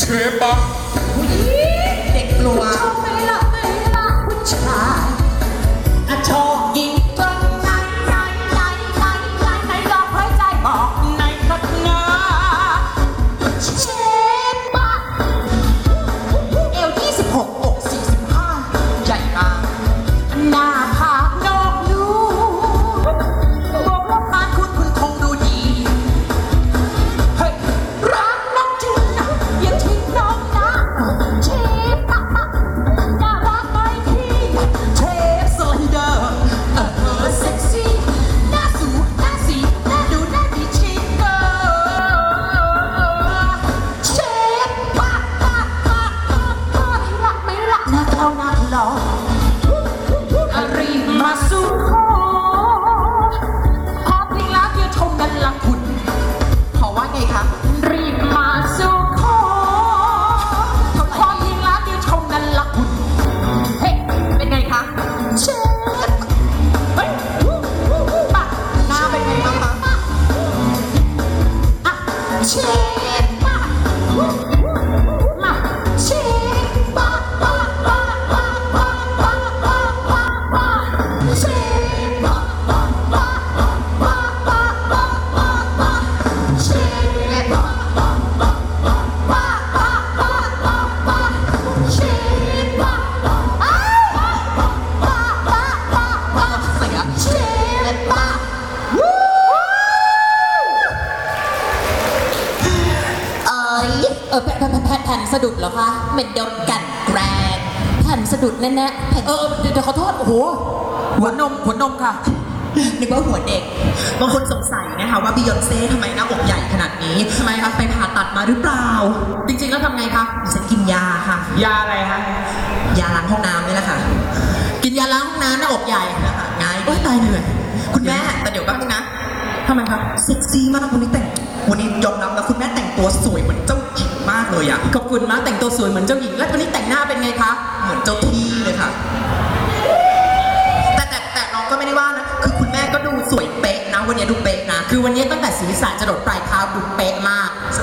学吧。 ออแผ่นแผ่นแผ่นแผ่นสะดุดเหรอคะเหม็นโดนกลันแกล้งแผ่นสะดุดแน่ๆแผ่นเออเดี๋ยวเดี๋ยวขอโทษโอ้โหหัวนมหัวนมค่ะนึกว่าหัวเด็กบางคนสงสัยนะคะว่าบิยอนเซ่ทำไมหน้าอกใหญ่ขนาดนี้ทำไมคะไปผ่าตัดมาหรือเปล่า จริงๆแล้วทำไงคะดิฉันกินยาค่ะ ยาอะไรฮะยาล้างห้องน้ำนี่แหละค่ะ กินยาล้างห้องน้ำหน้าอกใหญ่นะคะง่ายโอ๊ยตายเหนื่อยคุณแม่แต่เดี๋ยวแป๊บนึงนะทำไมคะเซ็กซี่มากวันนี้แต่งวันนี้ยอมรับนะคุณแม่แต่งตัวสวยเหมือน เจ้าหญิงมากเลยอะขอบคุณมากแต่งตัวสวยเหมือนเจ้าหญิง แล้ววันนี้แต่งหน้าเป็นไงคะ เหมือนเจ้าที่เลยค่ะ แต่แต่แต่น้องก็ไม่ได้ว่านะ คือคุณแม่ก็ดูสวยเป๊ะนะ วันนี้ดูเป๊ะนะ คือวันนี้ตั้งแต่ศีรษะจรดปลายเท้าดูเป๊ะมากส